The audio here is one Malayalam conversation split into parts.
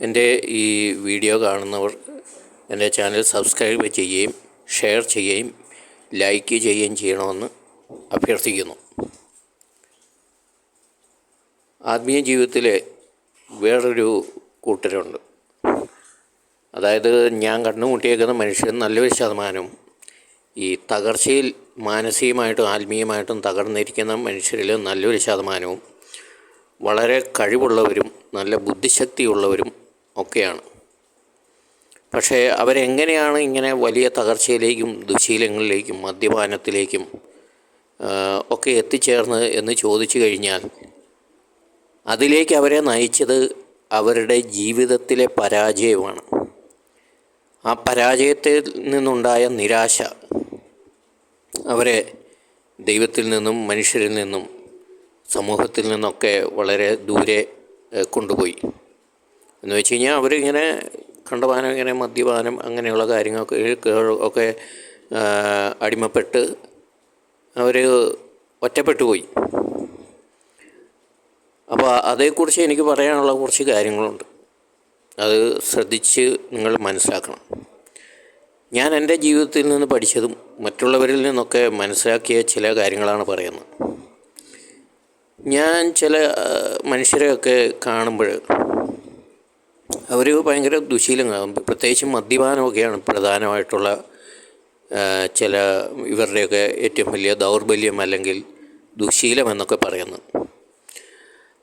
എന്റെ ഈ വീഡിയോ കാണുന്നവർ എന്റെ ചാനൽ സബ്സ്ക്രൈബ് ചെയ്യുകയും ഷെയർ ചെയ്യുകയും ലൈക്ക് ചെയ്യുകയും ചെയ്യണമെന്ന് അഭ്യർത്ഥിക്കുന്നു. ആത്മീയ ജീവിതത്തിലെ വേറൊരു കൂട്ടരുണ്ട്. അതായത് ഞാൻ കണ്ടുമുട്ടിയേക്കുന്ന മനുഷ്യൻ നല്ലൊരു ശതമാനം ഈ തകർച്ചയിൽ മാനസികമായിട്ടും ആത്മീയമായിട്ടും തകർന്നിരിക്കുന്ന മനുഷ്യരിൽ നല്ലൊരു ശതമാനവും വളരെ കഴിവുള്ളവരും നല്ല ബുദ്ധിശക്തിയുള്ളവരും ഒക്കെയാണ്. പക്ഷേ അവരെങ്ങനെയാണ് ഇങ്ങനെ വലിയ തകർച്ചയിലേക്കും ദുശീലങ്ങളിലേക്കും മദ്യപാനത്തിലേക്കും ഒക്കെ എത്തിച്ചേർന്നത് എന്ന് ചോദിച്ചു കഴിഞ്ഞാൽ അതിലേക്ക് അവരെ നയിച്ചത് അവരുടെ ജീവിതത്തിലെ പരാജയമാണ്. ആ പരാജയത്തിൽ നിന്നുണ്ടായ നിരാശ അവരെ ദൈവത്തിൽ നിന്നും മനുഷ്യരിൽ നിന്നും സമൂഹത്തിൽ നിന്നൊക്കെ വളരെ ദൂരെ കൊണ്ടുപോയി. എന്ന് വെച്ച് കഴിഞ്ഞാൽ അവരിങ്ങനെ കണ്ടപാനം ഇങ്ങനെ മദ്യപാനം അങ്ങനെയുള്ള കാര്യങ്ങളൊക്കെ ഒക്കെ അടിമപ്പെട്ട് അവർ ഒറ്റപ്പെട്ടു പോയി. അപ്പോൾ അതേക്കുറിച്ച് എനിക്ക് പറയാനുള്ള കുറച്ച് കാര്യങ്ങളുണ്ട്. അത് ശ്രദ്ധിച്ച് നിങ്ങൾ മനസ്സിലാക്കണം. ഞാൻ എന്റെ ജീവിതത്തിൽ നിന്ന് പഠിച്ചതും മറ്റുള്ളവരിൽ നിന്നൊക്കെ മനസ്സിലാക്കിയ ചില കാര്യങ്ങളാണ് പറയുന്നത്. ഞാൻ ചില മനുഷ്യരെയൊക്കെ കാണുമ്പോൾ അവർ ഭയങ്കര ദുശീലങ്ങളാകും. പ്രത്യേകിച്ചും മദ്യപാനമൊക്കെയാണ് പ്രധാനമായിട്ടുള്ള ചില ഇവരുടെയൊക്കെ ഏറ്റവും വലിയ ദൗർബല്യം അല്ലെങ്കിൽ ദുശീലം എന്നൊക്കെ പറയുന്നത്.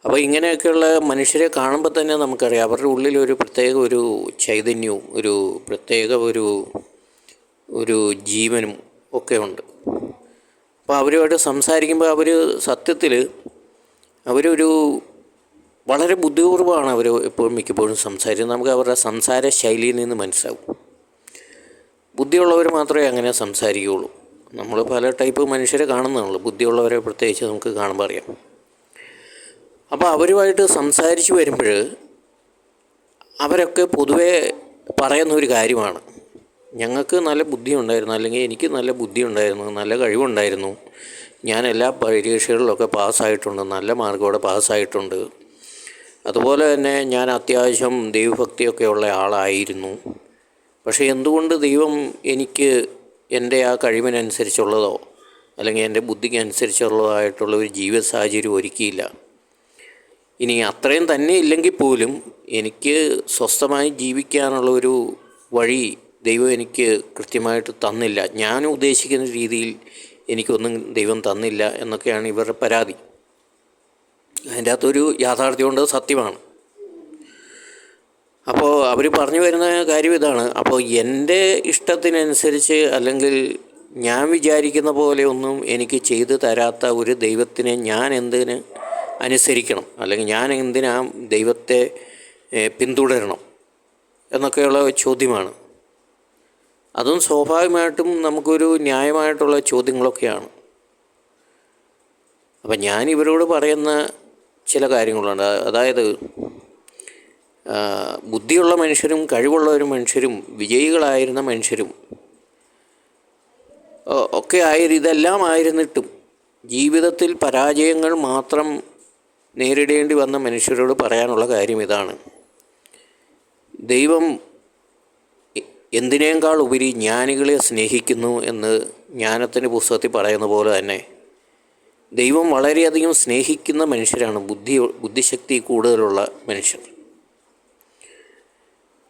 അപ്പോൾ ഇങ്ങനെയൊക്കെയുള്ള മനുഷ്യരെ കാണുമ്പോൾ തന്നെ നമുക്കറിയാം അവരുടെ ഉള്ളിൽ ഒരു പ്രത്യേക ഒരു ചൈതന്യവും ഒരു പ്രത്യേക ഒരു ഒരു ജീവനും ഒക്കെ ഉണ്ട്. അപ്പോൾ അവരുമായിട്ട് സംസാരിക്കുമ്പോൾ അവർ സത്യത്തിൽ അവരൊരു വളരെ ബുദ്ധിപൂർവമാണ് അവർ എപ്പോഴും മിക്കപ്പോഴും സംസാരിക്കുന്നത്. നമുക്ക് അവരുടെ സംസാര ശൈലിയിൽ നിന്ന് മനസ്സിലാവും. ബുദ്ധിയുള്ളവർ മാത്രമേ അങ്ങനെ സംസാരിക്കുകയുള്ളൂ. നമ്മൾ പല ടൈപ്പ് മനുഷ്യരെ കാണുന്നതാണല്ലോ ബുദ്ധിയുള്ളവരെ പ്രത്യേകിച്ച് നമുക്ക് കാണുമ്പോൾ അറിയാം. അപ്പോൾ അവരുമായിട്ട് സംസാരിച്ച് വരുമ്പോൾ അവരൊക്കെ പൊതുവേ പറയുന്ന ഒരു കാര്യമാണ്. ഞങ്ങൾക്ക് നല്ല ബുദ്ധി ഉണ്ടായിരുന്നു അല്ലെങ്കിൽ എനിക്ക് നല്ല ബുദ്ധി ഉണ്ടായിരുന്നു നല്ല കഴിവുണ്ടായിരുന്നു. ഞാൻ എല്ലാ പരീക്ഷകളിലൊക്കെ പാസ്സായിട്ടുണ്ട് നല്ല മാർക്കോടെ പാസ്സായിട്ടുണ്ട്. അതുപോലെ തന്നെ ഞാൻ അത്യാവശ്യം ദൈവഭക്തിയൊക്കെ ഉള്ള ആളായിരുന്നു. പക്ഷേ എന്തുകൊണ്ട് ദൈവം എനിക്ക് എന്റെ ആ കഴിവിനനുസരിച്ചുള്ളതോ അല്ലെങ്കിൽ എന്റെ ബുദ്ധിക്ക് അനുസരിച്ചുള്ളതായിട്ടുള്ള ഒരു ജീവിത സാഹചര്യം ഒരുക്കിയില്ല. ഇനി അത്രയും തന്നെ ഇല്ലെങ്കിൽ പോലും എനിക്ക് സ്വസ്ഥമായി ജീവിക്കാനുള്ള ഒരു വഴി ദൈവം എനിക്ക് കൃത്യമായിട്ട് തന്നില്ല. ഞാൻ ഉദ്ദേശിക്കുന്ന രീതിയിൽ എനിക്കൊന്നും ദൈവം തന്നില്ല എന്നൊക്കെയാണ് ഇവരുടെ പരാതി. അതിന്റെ അകത്തൊരു യാഥാർത്ഥ്യമുണ്ട് സത്യമാണ്. അപ്പോൾ അവർ പറഞ്ഞു വരുന്ന കാര്യം ഇതാണ്. അപ്പോൾ എന്റെ ഇഷ്ടത്തിനനുസരിച്ച് അല്ലെങ്കിൽ ഞാൻ വിചാരിക്കുന്ന പോലെ ഒന്നും എനിക്ക് ചെയ്തു തരാത്ത ഒരു ദൈവത്തിനെ ഞാൻ എന്തിന് അനുസരിക്കണം? അല്ലെങ്കിൽ ഞാൻ എന്തിനാ ദൈവത്തെ പിന്തുടരണം? എന്നൊക്കെയുള്ള ചോദ്യമാണ്. അതും സ്വാഭാവികമായിട്ടും നമുക്കൊരു ന്യായമായിട്ടുള്ള ചോദ്യങ്ങളൊക്കെയാണ്. അപ്പം ഞാൻ ഇവരോട് പറയുന്ന ചില കാര്യങ്ങളുണ്ട്. അതായത് ബുദ്ധിയുള്ള മനുഷ്യരും കഴിവുള്ള ഒരു മനുഷ്യരും വിജയികളായിരുന്ന മനുഷ്യരും ഒക്കെ ആയി ഇതെല്ലാം ആയിരുന്നിട്ടും ജീവിതത്തിൽ പരാജയങ്ങൾ മാത്രം നേരിടേണ്ടി വന്ന മനുഷ്യരോട് പറയാനുള്ള കാര്യം ഇതാണ്. ദൈവം എന്തിനേക്കാൾ ഉപരി ജ്ഞാനികളെ സ്നേഹിക്കുന്നു എന്ന് ജ്ഞാനത്തിന്റെ പുസ്തകത്തിൽ പറയുന്ന പോലെ തന്നെ ദൈവം വളരെയധികം സ്നേഹിക്കുന്ന മനുഷ്യരാണ്. ബുദ്ധി ബുദ്ധിശക്തി കൂടുതലുള്ള മനുഷ്യർ.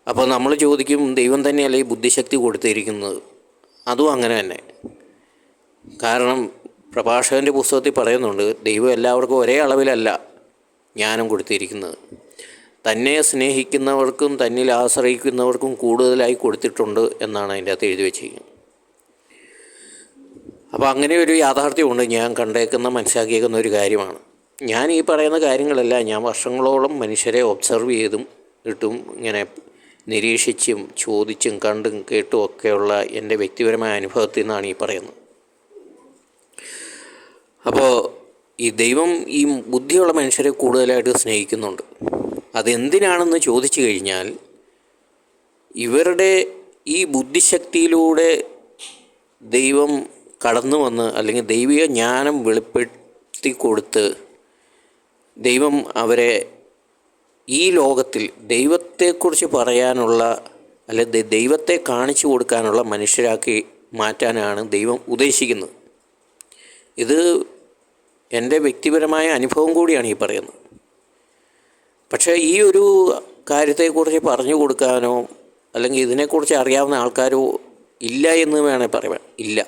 അപ്പോൾ നമ്മൾ ചോദിക്കും ദൈവം തന്നെയല്ലേ ബുദ്ധിശക്തി കൊടുത്തിരിക്കുന്നത്? അതും അങ്ങനെ തന്നെ. കാരണം പ്രഭാഷകന്റെ പുസ്തകത്തിൽ പറയുന്നുണ്ട് ദൈവം എല്ലാവർക്കും ഒരേ അളവിലല്ല ജ്ഞാനം കൊടുത്തിരിക്കുന്നത്. തന്നെ സ്നേഹിക്കുന്നവർക്കും തന്നിൽ ആശ്രയിക്കുന്നവർക്കും കൂടുതലായി കൊടുത്തിട്ടുണ്ട് എന്നാണ് അതിന്റെ അകത്ത് എഴുതി വെച്ചിരിക്കുന്നത്. അപ്പോൾ അങ്ങനെ ഒരു യാഥാർത്ഥ്യമുണ്ട്. ഞാൻ കണ്ടേക്കുന്ന മനസ്സിലാക്കിയേക്കുന്ന ഒരു കാര്യമാണ്. ഞാൻ ഈ പറയുന്ന കാര്യങ്ങളെല്ലാം. ഞാൻ വർഷങ്ങളോളം മനുഷ്യരെ ഒബ്സർവ് ചെയ്തും ഇട്ടും ഇങ്ങനെ നിരീക്ഷിച്ചും ചോദിച്ചും കണ്ടും കേട്ടും ഒക്കെയുള്ള എന്റെ വ്യക്തിപരമായ അനുഭവത്തിൽ നിന്നാണ് ഈ പറയുന്നത്. അപ്പോൾ ഈ ദൈവം ഈ ബുദ്ധിയുള്ള മനുഷ്യരെ കൂടുതലായിട്ട് സ്നേഹിക്കുന്നുണ്ട്. അതെന്തിനാണെന്ന് ചോദിച്ചു കഴിഞ്ഞാൽ ഇവരുടെ ഈ ബുദ്ധിശക്തിയിലൂടെ ദൈവം കടന്നു വന്ന് അല്ലെങ്കിൽ ദൈവിക ജ്ഞാനം വെളിപ്പെടുത്തി കൊടുത്ത് ദൈവം അവരെ ഈ ലോകത്തിൽ ദൈവത്തെക്കുറിച്ച് പറയാനുള്ള അല്ലെ ദൈവത്തെ കാണിച്ചു കൊടുക്കാനുള്ള മനുഷ്യരാക്കി മാറ്റാനാണ് ദൈവം ഉദ്ദേശിക്കുന്നത്. ഇത് എന്റെ വ്യക്തിപരമായ അനുഭവം കൂടിയാണ് ഈ പറയുന്നത്. പക്ഷേ ഈ ഒരു കാര്യത്തെക്കുറിച്ച് പറഞ്ഞു കൊടുക്കാനോ അല്ലെങ്കിൽ ഇതിനെക്കുറിച്ച് അറിയാവുന്ന ആൾക്കാരോ ഇല്ല എന്ന് വേണേൽ പറയാം. ഇല്ല.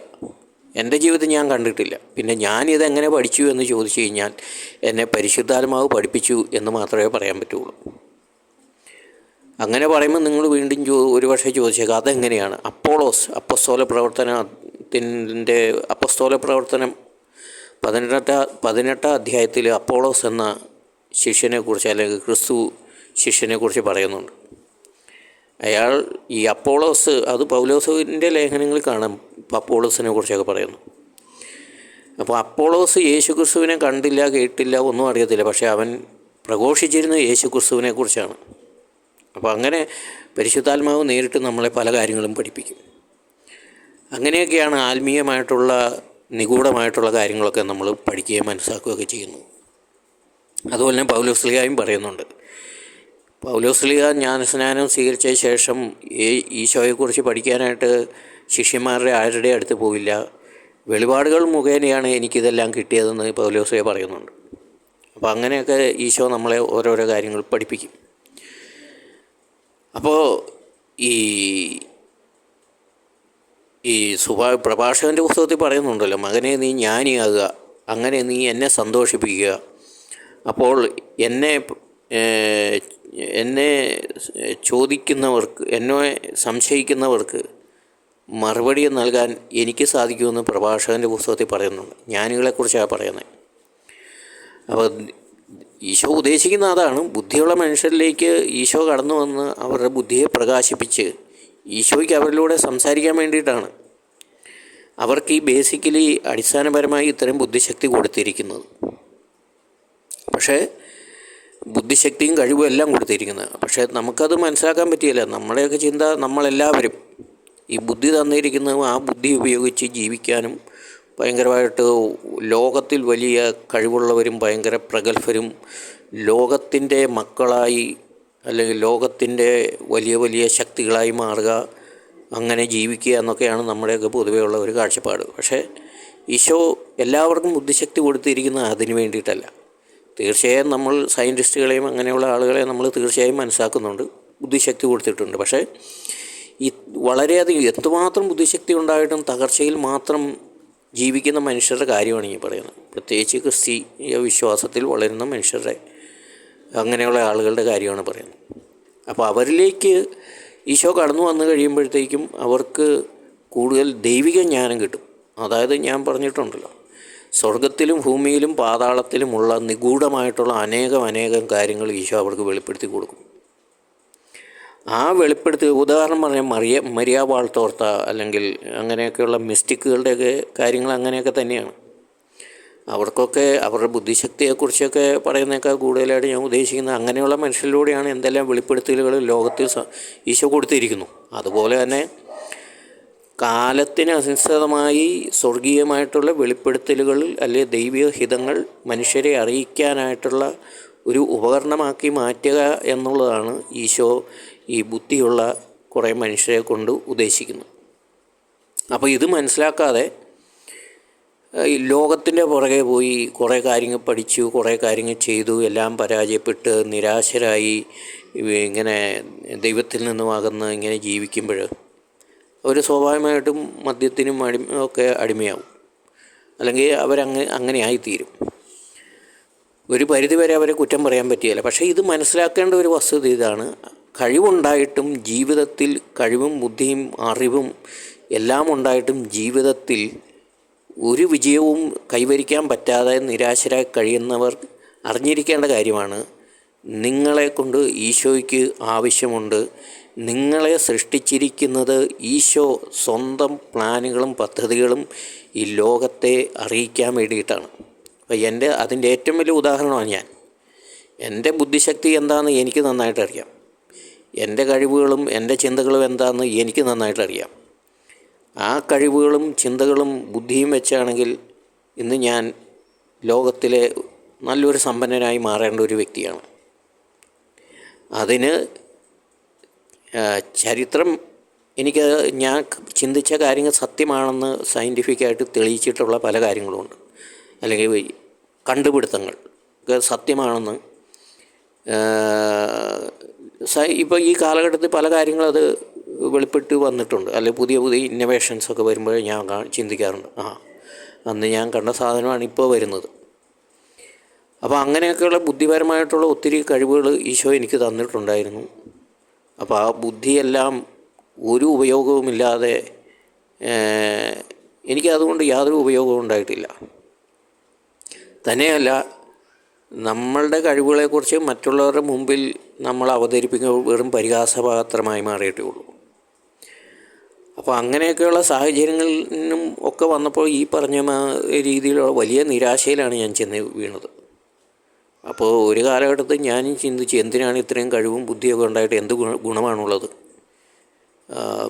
എന്റെ ജീവിതം ഞാൻ കണ്ടിട്ടില്ല. പിന്നെ ഞാനിത് എങ്ങനെ പഠിച്ചു എന്ന് ചോദിച്ചു കഴിഞ്ഞാൽ എന്നെ പരിശുദ്ധാത്മാവ് പഠിപ്പിച്ചു എന്ന് മാത്രമേ പറയാൻ പറ്റുള്ളൂ. അങ്ങനെ പറയുമ്പോൾ നിങ്ങൾ വീണ്ടും ചോ ഒരു പക്ഷേ ചോദിച്ചേക്കാം അതെങ്ങനെയാണ്? അപ്പോളോസ് അപ്പസ്തോല പ്രവർത്തനത്തിന്റെ അപ്പസ്തോല പ്രവർത്തനം പതിനെട്ട പതിനെട്ടാം അധ്യായത്തിൽ അപ്പോളോസ് എന്ന ശിഷ്യനെക്കുറിച്ച് അല്ലെങ്കിൽ ക്രിസ്തു ശിഷ്യനെക്കുറിച്ച് പറയുന്നുണ്ട്. അയാൾ ഈ അപ്പോളോസ് അത് പൗലോസിന്റെ ലേഖനങ്ങളിൽ കാണാം. അപ്പോളോസിനെ കുറിച്ചൊക്കെ പറയുന്നു. അപ്പോൾ അപ്പോളോസ് യേശു ക്രിസ്തുവിനെ കണ്ടില്ല കേട്ടില്ല ഒന്നും അറിയത്തില്ല. പക്ഷേ അവൻ പ്രഘോഷിച്ചിരുന്നത് യേശു ക്രിസ്തുവിനെ കുറിച്ചാണ്. അപ്പോൾ അങ്ങനെ പരിശുദ്ധാത്മാവ് നേരിട്ട് നമ്മളെ പല കാര്യങ്ങളും പഠിപ്പിക്കും. അങ്ങനെയൊക്കെയാണ് ആത്മീയമായിട്ടുള്ള നിഗൂഢമായിട്ടുള്ള കാര്യങ്ങളൊക്കെ നമ്മൾ പഠിക്കുകയും മനസ്സിലാക്കുകയൊക്കെ ചെയ്യുന്നു. അതുപോലെ തന്നെ പൗലോസ്ലിഹായും പറയുന്നുണ്ട്. പൗലോസ്ലിഹ ജ്ഞാനസ്നാനം സ്വീകരിച്ച ശേഷം ഈശോയെക്കുറിച്ച് പഠിക്കാനായിട്ട് ശിഷ്യന്മാരുടെ ആരുടെ അടുത്ത് പോയില്ല വെളിപാടുകൾ മുഖേനയാണ് എനിക്കിതെല്ലാം കിട്ടിയതെന്ന് പൗലോസയെ പറയുന്നുണ്ട്. അപ്പോൾ അങ്ങനെയൊക്കെ ഈശോ നമ്മളെ ഓരോരോ കാര്യങ്ങൾ പഠിപ്പിക്കും. അപ്പോൾ ഈ ഈ സുഭാ പ്രഭാഷകന്റെ പുസ്തകത്തിൽ പറയുന്നുണ്ടല്ലോ മകനെ നീ ജ്ഞാനിയാകുക അങ്ങനെ നീ എന്നെ സന്തോഷിപ്പിക്കുക. അപ്പോൾ എന്നെ എന്നെ ചോദിക്കുന്നവർക്ക് എന്നെ സംശയിക്കുന്നവർക്ക് മറുപടി നൽകാൻ എനിക്ക് സാധിക്കുമെന്ന് പ്രഭാഷകന്റെ പുസ്തകത്തിൽ പറയുന്നുണ്ട് ജ്ഞാനികളെക്കുറിച്ചാണ് പറയുന്നത്. അപ്പോൾ ഈശോ ഉദ്ദേശിക്കുന്ന അതാണ് ബുദ്ധിയുള്ള മനുഷ്യരിലേക്ക് ഈശോ കടന്നു വന്ന് അവരുടെ ബുദ്ധിയെ പ്രകാശിപ്പിച്ച് ഈശോയ്ക്ക് അവരിലൂടെ സംസാരിക്കാൻ വേണ്ടിയിട്ടാണ് അവർക്ക് ഈ ബേസിക്കലി അടിസ്ഥാനപരമായി ഇത്തരം ബുദ്ധിശക്തി കൊടുത്തിരിക്കുന്നത്. പക്ഷേ ബുദ്ധിശക്തിയും കഴിവും എല്ലാം കൊടുത്തിരിക്കുന്നത്. പക്ഷേ നമുക്കത് മനസ്സിലാക്കാൻ പറ്റിയില്ല. നമ്മുടെയൊക്കെ ചിന്ത നമ്മളെല്ലാവരും ഈ ബുദ്ധി തന്നിരിക്കുന്ന ആ ബുദ്ധി ഉപയോഗിച്ച് ജീവിക്കാനും ഭയങ്കരമായിട്ട് ലോകത്തിൽ വലിയ കഴിവുള്ളവരും ഭയങ്കര പ്രഗത്ഭരും ലോകത്തിന്റെ മക്കളായി അല്ലെങ്കിൽ ലോകത്തിന്റെ വലിയ വലിയ ശക്തികളായി മാറുക അങ്ങനെ ജീവിക്കുക എന്നൊക്കെയാണ് നമ്മുടെയൊക്കെ പൊതുവെയുള്ള ഒരു കാഴ്ചപ്പാട്. പക്ഷേ ഈശോ എല്ലാവർക്കും ബുദ്ധിശക്തി കൊടുത്തിരിക്കുന്നത് അതിന് വേണ്ടിയിട്ടല്ല. തീർച്ചയായും നമ്മൾ സയന്റിസ്റ്റുകളെയും അങ്ങനെയുള്ള ആളുകളെ നമ്മൾ തീർച്ചയായും മനസ്സിലാക്കുന്നുണ്ട്. ബുദ്ധിശക്തി കൊടുത്തിട്ടുണ്ട്. പക്ഷേ ഈ വളരെയധികം എത്രമാത്രം ബുദ്ധിശക്തി ഉണ്ടായിട്ടും തകർച്ചയിൽ മാത്രം ജീവിക്കുന്ന മനുഷ്യരുടെ കാര്യമാണ് ഈ പറയുന്നത്. പ്രത്യേകിച്ച് ക്രിസ്തീയ വിശ്വാസത്തിൽ വളരുന്ന മനുഷ്യരുടെ അങ്ങനെയുള്ള ആളുകളുടെ കാര്യമാണ് പറയുന്നത്. അപ്പോൾ അവരിലേക്ക് ഈശോ കടന്നു വന്നു കഴിയുമ്പോഴത്തേക്കും അവർക്ക് കൂടുതൽ ദൈവിക ജ്ഞാനം കിട്ടും. അതായത് ഞാൻ പറഞ്ഞിട്ടുണ്ടല്ലോ സ്വർഗത്തിലും ഭൂമിയിലും പാതാളത്തിലുമുള്ള നിഗൂഢമായിട്ടുള്ള അനേകം അനേകം കാര്യങ്ങൾ ഈശോ അവർക്ക് വെളിപ്പെടുത്തി കൊടുക്കും. ആ വെളിപ്പെടുത്തി ഉദാഹരണം പറഞ്ഞാൽ മറിയ മരിയ വാൾത്തോർത്ത അല്ലെങ്കിൽ അങ്ങനെയൊക്കെയുള്ള മിസ്റ്റിക്കുകളുടെയൊക്കെ കാര്യങ്ങൾ അങ്ങനെയൊക്കെ തന്നെയാണ്. അവർക്കൊക്കെ അവരുടെ ബുദ്ധിശക്തിയെക്കുറിച്ചൊക്കെ പറയുന്നേക്കാൾ കൂടുതലായിട്ട് ഞാൻ ഉദ്ദേശിക്കുന്നത് അങ്ങനെയുള്ള മനുഷ്യരിലൂടെയാണ് എന്തെല്ലാം വെളിപ്പെടുത്തലുകൾ ലോകത്തിൽ ഈശോ കൊടുത്തിരിക്കുന്നു. അതുപോലെ തന്നെ കാലത്തിന് അനുസൃതമായി സ്വർഗീയമായിട്ടുള്ള വെളിപ്പെടുത്തലുകളിൽ അല്ലെ ദൈവിക ഹിതങ്ങൾ മനുഷ്യരെ അറിയിക്കാനായിട്ടുള്ള ഒരു ഉപകരണമാക്കി മാറ്റുക എന്നുള്ളതാണ് ഈശോ ഈ ബുദ്ധിയുള്ള കുറേ മനുഷ്യരെ കൊണ്ട് ഉദ്ദേശിക്കുന്നു. അപ്പോൾ ഇത് മനസ്സിലാക്കാതെ ഈ ലോകത്തിന്റെ പുറകെ പോയി കുറേ കാര്യങ്ങൾ പഠിച്ചു കുറേ കാര്യങ്ങൾ ചെയ്തു എല്ലാം പരാജയപ്പെട്ട് നിരാശരായി ഇങ്ങനെ ദൈവത്തിൽ നിന്നും അകന്ന് ഇങ്ങനെ ജീവിക്കുമ്പോൾ അവർ സ്വാഭാവികമായിട്ടും മദ്യത്തിനും അടി ഒക്കെ അടിമയാവും. അല്ലെങ്കിൽ അവരങ്ങ് അങ്ങനെ ആയിത്തീരും ഒരു പരിധിവരെ അവരെ കുറ്റം പറയാൻ പറ്റിയല്ല. പക്ഷേ ഇത് മനസ്സിലാക്കേണ്ട ഒരു വസ്തുത ഇതാണ്. കഴിവുണ്ടായിട്ടും ജീവിതത്തിൽ കഴിവും ബുദ്ധിയും അറിവും എല്ലാം ഉണ്ടായിട്ടും ജീവിതത്തിൽ ഒരു വിജയവും കൈവരിക്കാൻ പറ്റാതെ നിരാശരായി കഴിയുന്നവർ അറിഞ്ഞിരിക്കേണ്ട കാര്യമാണ്. നിങ്ങളെ കൊണ്ട് ഈശോയ്ക്ക് ആവശ്യമുണ്ട്. നിങ്ങളെ സൃഷ്ടിച്ചിരിക്കുന്നത് ഈശോ സ്വന്തം പ്ലാനുകളും പദ്ധതികളും ഈ ലോകത്തെ അറിയിക്കാൻ വേണ്ടിയിട്ടാണ്. അപ്പോൾ എന്റെ അതിന്റെ ഏറ്റവും വലിയ ഉദാഹരണമാണ് ഞാൻ. എന്റെ ബുദ്ധിശക്തി എന്താണെന്ന് എനിക്ക് നന്നായിട്ട് അറിയാം എന്റെ കഴിവുകളും എന്റെ ചിന്തകളും എന്താണെന്ന് എനിക്ക് നന്നായിട്ട് അറിയാം. ആ കഴിവുകളും ചിന്തകളും ബുദ്ധിയും വെച്ചാണെങ്കിൽ ഇന്ന് ഞാൻ ലോകത്തിലെ നല്ലൊരു സമ്പന്നനായി മാറേണ്ട ഒരു വ്യക്തിയാണ്. അതിന് ചരിത്രം എനിക്ക് ഞാൻ ചിന്തിച്ച കാര്യങ്ങൾ സത്യമാണെന്ന് സയന്റിഫിക്കായിട്ട് തെളിയിച്ചിട്ടുള്ള പല കാര്യങ്ങളുമുണ്ട്. അല്ലെങ്കിൽ കണ്ടുപിടുത്തങ്ങൾ സത്യമാണെന്ന് ഇപ്പോൾ ഈ കാലഘട്ടത്തിൽ പല കാര്യങ്ങളും അത് വെളിപ്പെട്ട് വന്നിട്ടുണ്ട്. അല്ലെങ്കിൽ പുതിയ പുതിയ ഇന്നോവേഷൻസ് ഒക്കെ വരുമ്പോൾ ഞാൻ ചിന്തിക്കാറുണ്ട്. ആ അന്ന് ഞാൻ കണ്ട സാധനമാണ് ഇപ്പോൾ വരുന്നത്. അപ്പോൾ അങ്ങനെയൊക്കെയുള്ള ബുദ്ധിപരമായിട്ടുള്ള ഒത്തിരി കഴിവുകൾ ഈശോ എനിക്ക് തന്നിട്ടുണ്ടായിരുന്നു. അപ്പോൾ ആ ബുദ്ധിയെല്ലാം ഒരു ഉപയോഗവുമില്ലാതെ എനിക്കതുകൊണ്ട് യാതൊരു ഉപയോഗവും ഉണ്ടായിട്ടില്ല. തന്നെയല്ല നമ്മളുടെ കഴിവുകളെക്കുറിച്ച് മറ്റുള്ളവരുടെ മുമ്പിൽ നമ്മൾ അവതരിപ്പിക്കുമ്പോൾ വെറും പരിഹാസപാത്രമായി മാറിയിട്ടേ ഉള്ളൂ. അപ്പോൾ അങ്ങനെയൊക്കെയുള്ള സാഹചര്യങ്ങളിലും ഒക്കെ വന്നപ്പോൾ ഈ പറഞ്ഞ രീതിയിലുള്ള വലിയ നിരാശയിലാണ് ഞാൻ ചെന്ന് വീണത്. അപ്പോൾ ഒരു കാലഘട്ടത്തിൽ ഞാനും ചിന്തിച്ച് എന്തിനാണ് ഇത്രയും കഴിവും ബുദ്ധിയൊക്കെ ഉണ്ടായിട്ട് എന്ത് ഗുണ- ഗുണമാണുള്ളത്?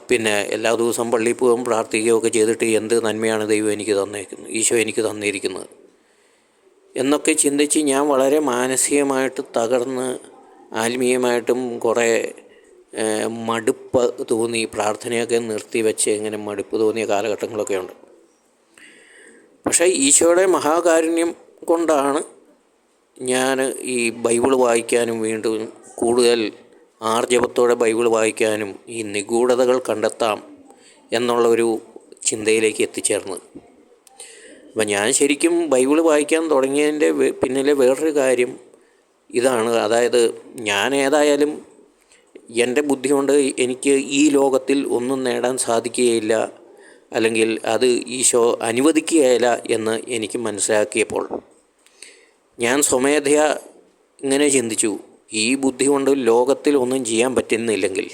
പിന്നെ എല്ലാ ദിവസവും പള്ളിയിൽ പോകും പ്രാർത്ഥിക്കുകയൊക്കെ ചെയ്തിട്ട് എന്ത് നന്മയാണ് ദൈവം എനിക്ക് തന്നേക്കുന്നത് ഈശോ എനിക്ക് തന്നിരിക്കുന്നത്? എന്നൊക്കെ ചിന്തിച്ച് ഞാൻ വളരെ മാനസികമായിട്ട് തകർന്ന് ആത്മീയമായിട്ടും കുറേ മടുപ്പ് തോന്നി പ്രാർത്ഥനയൊക്കെ നിർത്തിവെച്ച് ഇങ്ങനെ മടുപ്പ് തോന്നിയ കാലഘട്ടങ്ങളൊക്കെ ഉണ്ട്. പക്ഷേ ഈശോയുടെ മഹാകാരുണ്യം കൊണ്ടാണ് ഞാൻ ഈ ബൈബിൾ വായിക്കാനും വീണ്ടും കൂടുതൽ ആർജവത്തോടെ ബൈബിൾ വായിക്കാനും ഈ നിഗൂഢതകൾ കണ്ടെത്താം എന്നുള്ള ഒരു ചിന്തയിലേക്ക് എത്തിച്ചേർന്നത്. അപ്പം ഞാൻ ശരിക്കും ബൈബിൾ വായിക്കാൻ തുടങ്ങിയതിന്റെ പിന്നിലെ വേറൊരു കാര്യം ഇതാണ്. അതായത് ഞാൻ ഏതായാലും എന്റെ ബുദ്ധി കൊണ്ട് എനിക്ക് ഈ ലോകത്തിൽ ഒന്നും നേടാൻ സാധിക്കുകയില്ല. അല്ലെങ്കിൽ അത് ഈശോ അനുവദിക്കുകയില്ല എന്ന് എനിക്ക് മനസ്സിലാക്കിയപ്പോൾ ഞാൻ സ്വമേധയാ ഇങ്ങനെ ചിന്തിച്ചു. ഈ ബുദ്ധി കൊണ്ട് ലോകത്തിൽ ഒന്നും ചെയ്യാൻ പറ്റുന്നില്ലെങ്കിൽ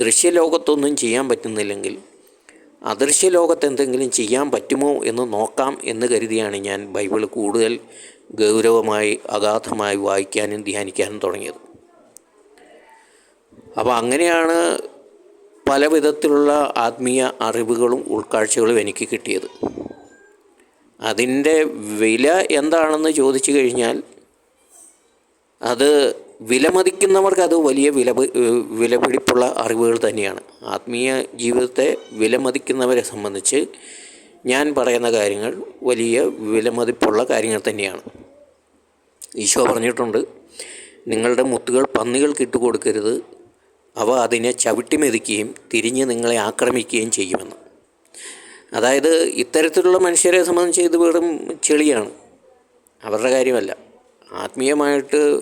ദൃശ്യലോകത്തൊന്നും ചെയ്യാൻ പറ്റുന്നില്ലെങ്കിൽ അദൃശ്യ ലോകത്ത് എന്തെങ്കിലും ചെയ്യാൻ പറ്റുമോ എന്ന് നോക്കാം എന്ന് കരുതിയാണ് ഞാൻ ബൈബിൾ കൂടുതൽ ഗൗരവമായി അഗാധമായി വായിക്കാനും ധ്യാനിക്കാനും തുടങ്ങിയത്. അപ്പോൾ അങ്ങനെയാണ് പല വിധത്തിലുള്ള ആത്മീയ അറിവുകളും ഉൾക്കാഴ്ചകളും എനിക്ക് കിട്ടിയത്. അതിന്റെ വില എന്താണെന്ന് ചോദിച്ചു കഴിഞ്ഞാൽ അത് വിലമതിക്കുന്നവർക്ക് അത് വലിയ വില വിലപിടിപ്പുള്ള അറിവുകൾ തന്നെയാണ്. ആത്മീയ ജീവിതത്തെ വിലമതിക്കുന്നവരെ സംബന്ധിച്ച് ഞാൻ പറയുന്ന കാര്യങ്ങൾ വലിയ വിലമതിപ്പുള്ള കാര്യങ്ങൾ തന്നെയാണ്. ഈശോ പറഞ്ഞിട്ടുണ്ട് നിങ്ങളുടെ മുത്തുകൾ പന്നികൾക്ക് ഇട്ട് കൊടുക്കരുത് അവ അതിനെ ചവിട്ടി മെതിക്കുകയും തിരിഞ്ഞ് നിങ്ങളെ ആക്രമിക്കുകയും ചെയ്യുമെന്ന്. അതായത് ഇത്തരത്തിലുള്ള മനുഷ്യരെ സംബന്ധിച്ച് ഇത് വെറും ചെളിയാണ്. അവരുടെ കാര്യമല്ല. ആത്മീയമായിട്ട്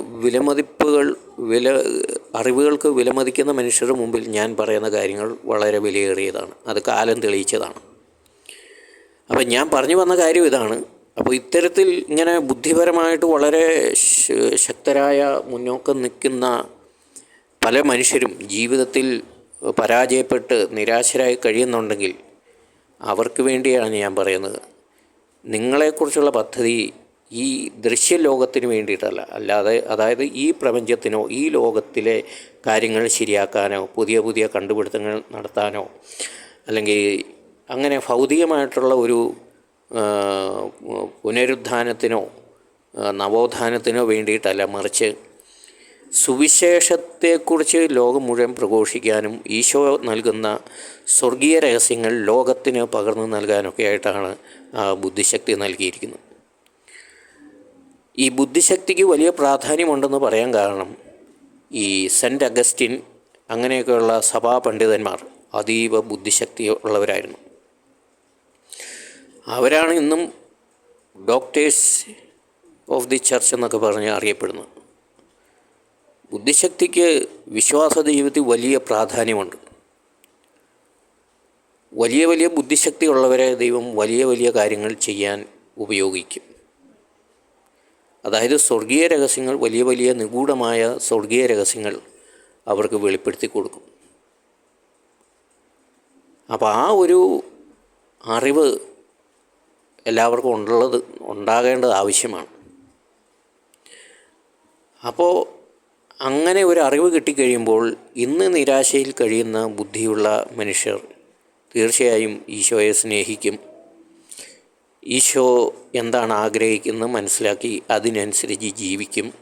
വിലമതിപ്പുകൾ വില അറിവുകൾക്ക് വിലമതിക്കുന്ന മനുഷ്യരുടെ മുമ്പിൽ ഞാൻ പറയുന്ന കാര്യങ്ങൾ വളരെ വിലയേറിയതാണ്. അത് കാലം തെളിയിച്ചതാണ്. അപ്പം ഞാൻ പറഞ്ഞു വന്ന കാര്യം ഇതാണ്. അപ്പോൾ ഇത്തരത്തിൽ ഇങ്ങനെ ബുദ്ധിപരമായിട്ട് വളരെ ശക്തരായ മുന്നോക്കം നിൽക്കുന്ന പല മനുഷ്യരും ജീവിതത്തിൽ പരാജയപ്പെട്ട് നിരാശരായി കഴിയുന്നുണ്ടെങ്കിൽ അവർക്ക് വേണ്ടിയാണ് ഞാൻ പറയുന്നത്. നിങ്ങളെക്കുറിച്ചുള്ള പദ്ധതി ഈ ദൃശ്യലോകത്തിന് വേണ്ടിയിട്ടല്ല. അല്ലാതെ അതായത് ഈ പ്രപഞ്ചത്തിനോ ഈ ലോകത്തിലെ കാര്യങ്ങൾ ശരിയാക്കാനോ പുതിയ പുതിയ കണ്ടുപിടുത്തങ്ങൾ നടത്താനോ അല്ലെങ്കിൽ അങ്ങനെ ഭൗതികമായിട്ടുള്ള ഒരു പുനരുദ്ധാനത്തിനോ നവോത്ഥാനത്തിനോ വേണ്ടിയിട്ടല്ല മറിച്ച് സുവിശേഷത്തെക്കുറിച്ച് ലോകം മുഴുവൻ പ്രഘോഷിക്കാനും ഈശോ നൽകുന്ന സ്വർഗീയ രഹസ്യങ്ങൾ ലോകത്തിന് പകർന്നു നൽകാനൊക്കെ ആയിട്ടാണ് ബുദ്ധിശക്തി നൽകിയിരിക്കുന്നത്. ഈ ബുദ്ധിശക്തിക്ക് വലിയ പ്രാധാന്യമുണ്ടെന്ന് പറയാൻ കാരണം ഈ സെന്റ് അഗസ്റ്റിൻ അങ്ങനെയൊക്കെയുള്ള സഭാ പണ്ഡിതന്മാർ അതീവ ബുദ്ധിശക്തി ഉള്ളവരായിരുന്നു. അവരാണ് ഇന്നും ഡോക്ടേഴ്സ് ഓഫ് ദി ചർച്ച് എന്നൊക്കെ പറഞ്ഞ് അറിയപ്പെടുന്നത്. ബുദ്ധിശക്തിക്ക് വിശ്വാസ ജീവിതത്തിൽ വലിയ പ്രാധാന്യമുണ്ട്. വലിയ വലിയ ബുദ്ധിശക്തി ഉള്ളവരെ ദൈവം വലിയ വലിയ കാര്യങ്ങൾ ചെയ്യാൻ ഉപയോഗിക്കും. അതായത് സ്വർഗീയ രഹസ്യങ്ങൾ വലിയ വലിയ നിഗൂഢമായ സ്വർഗീയ രഹസ്യങ്ങൾ അവർക്ക് വെളിപ്പെടുത്തി കൊടുക്കും. അപ്പോൾ ആ ഒരു അറിവ് എല്ലാവർക്കും ഉള്ളത് ഉണ്ടാകേണ്ടത് ആവശ്യമാണ്. അപ്പോൾ അങ്ങനെ ഒരു അറിവ് കിട്ടിക്കഴിയുമ്പോൾ ഇന്ന് നിരാശയിൽ കഴിയുന്ന ബുദ്ധിയുള്ള മനുഷ്യർ തീർച്ചയായും ഈശോയെ സ്നേഹിക്കും. ഈശോ എന്താണ് ആഗ്രഹിക്കുന്നത് മനസ്സിലാക്കി അതിനനുസരിച്ച് ജീവിക്കും.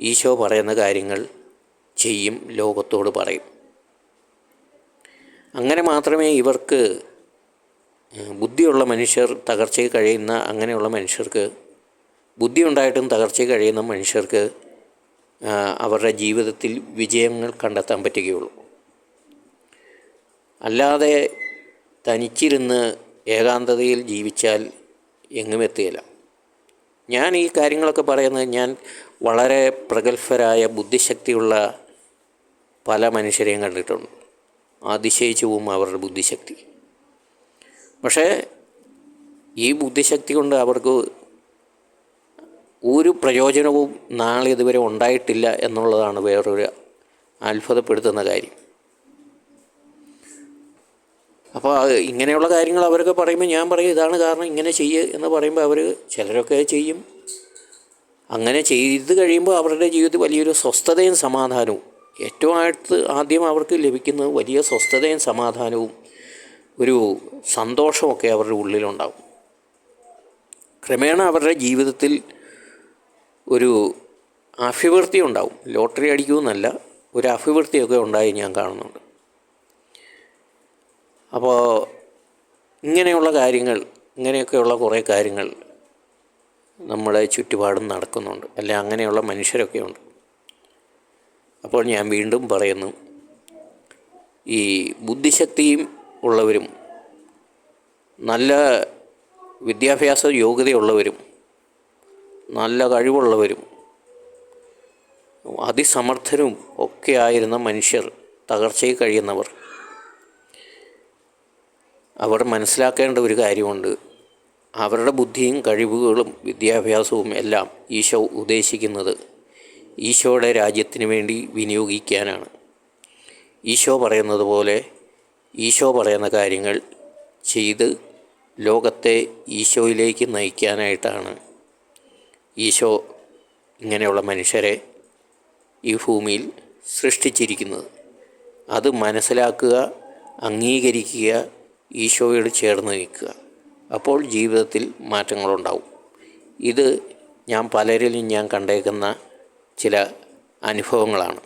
ഈശോ പറയുന്ന കാര്യങ്ങൾ ചെയ്യും ലോകത്തോട് പറയും. അങ്ങനെ മാത്രമേ ഇവർക്ക് ബുദ്ധിയുള്ള മനുഷ്യർ തകർച്ചയിൽ കഴിയുന്ന അങ്ങനെയുള്ള മനുഷ്യർക്ക് ബുദ്ധി ഉണ്ടായിട്ടും തകർച്ചയിൽ കഴിയുന്ന മനുഷ്യർക്ക് അവരുടെ ജീവിതത്തിൽ വിജയങ്ങൾ കണ്ടെത്താൻ പറ്റുകയുള്ളൂ. അല്ലാതെ തനിച്ചിരുന്ന് ഏകാന്തതയിൽ ജീവിച്ചാൽ എങ്ങും എത്തുകയില്ല ഞാൻ ഈ കാര്യങ്ങളൊക്കെ പറയുന്നത് ഞാൻ വളരെ പ്രഗത്ഭരായ ബുദ്ധിശക്തിയുള്ള പല മനുഷ്യരെയും കണ്ടിട്ടുണ്ട്. അതിശയിച്ചു പോവും അവരുടെ ബുദ്ധിശക്തി. പക്ഷേ ഈ ബുദ്ധിശക്തി കൊണ്ട് അവർക്ക് ഒരു പ്രയോജനവും നാളെ ഇതുവരെ ഉണ്ടായിട്ടില്ല എന്നുള്ളതാണ് വേറൊരു അത്ഭുതപ്പെടുത്തുന്ന കാര്യം. അപ്പോൾ ഇങ്ങനെയുള്ള കാര്യങ്ങൾ അവരൊക്കെ പറയുമ്പോൾ ഞാൻ പറയും ഇതാണ് കാരണം ഇങ്ങനെ ചെയ്യുക എന്ന് പറയുമ്പോൾ അവർ ചിലരൊക്കെ ചെയ്യും. അങ്ങനെ ചെയ്ത് കഴിയുമ്പോൾ അവരുടെ ജീവിതത്തിൽ വലിയൊരു സ്വസ്ഥതയും സമാധാനവും. ഏറ്റവും ആയിട്ട് ആദ്യം അവർക്ക് ലഭിക്കുന്നത് വലിയ സ്വസ്ഥതയും സമാധാനവും ഒരു സന്തോഷമൊക്കെ അവരുടെ ഉള്ളിലുണ്ടാകും ക്രമേണ അവരുടെ ജീവിതത്തിൽ ഒരു അഭിവൃദ്ധി ഉണ്ടാവും. ലോട്ടറി അടിക്കുമെന്നല്ല ഒരു അഭിവൃദ്ധിയൊക്കെ ഉണ്ടായി ഞാൻ കാണുന്നുണ്ട്. അപ്പോൾ ഇങ്ങനെയുള്ള കാര്യങ്ങൾ ഇങ്ങനെയൊക്കെയുള്ള കുറേ കാര്യങ്ങൾ നമ്മുടെ ചുറ്റുപാടും നടക്കുന്നുണ്ട്. അല്ലെ അങ്ങനെയുള്ള മനുഷ്യരൊക്കെ ഉണ്ട്. അപ്പോൾ ഞാൻ വീണ്ടും പറയുന്നു ഈ ബുദ്ധിശക്തിയും ഉള്ളവരും നല്ല വിദ്യാഭ്യാസ യോഗ്യതയുള്ളവരും നല്ല കഴിവുള്ളവരും അതിസമർത്ഥരും ഒക്കെ ആയിരുന്ന മനുഷ്യർ തകർച്ചയിൽ കഴിയുന്നവർ അവർ മനസ്സിലാക്കേണ്ട ഒരു കാര്യമുണ്ട്. അവരുടെ ബുദ്ധിയും കഴിവുകളും വിദ്യാഭ്യാസവും എല്ലാം ഈശോ ഉദ്ദേശിക്കുന്നത് ഈശോയുടെ രാജ്യത്തിന് വേണ്ടി വിനിയോഗിക്കാനാണ്. ഈശോ പറയുന്നത് പോലെ ഈശോ പറയുന്ന കാര്യങ്ങൾ ചെയ്ത് ലോകത്തെ ഈശോയിലേക്ക് നയിക്കാനായിട്ടാണ്. ഈശോ ഇങ്ങനെയുള്ള മനുഷ്യരെ ഈ ഭൂമിയിൽ സൃഷ്ടിച്ചിരിക്കുന്നത്. അത് മനസ്സിലാക്കുക അംഗീകരിക്കുക ഈശോയോട് ചേർന്ന് നിൽക്കുക. അപ്പോൾ ജീവിതത്തിൽ മാറ്റങ്ങളുണ്ടാവും. ഇത് ഞാൻ പലരിലും ഞാൻ കണ്ടേക്കുന്ന ചില അനുഭവങ്ങളാണ്.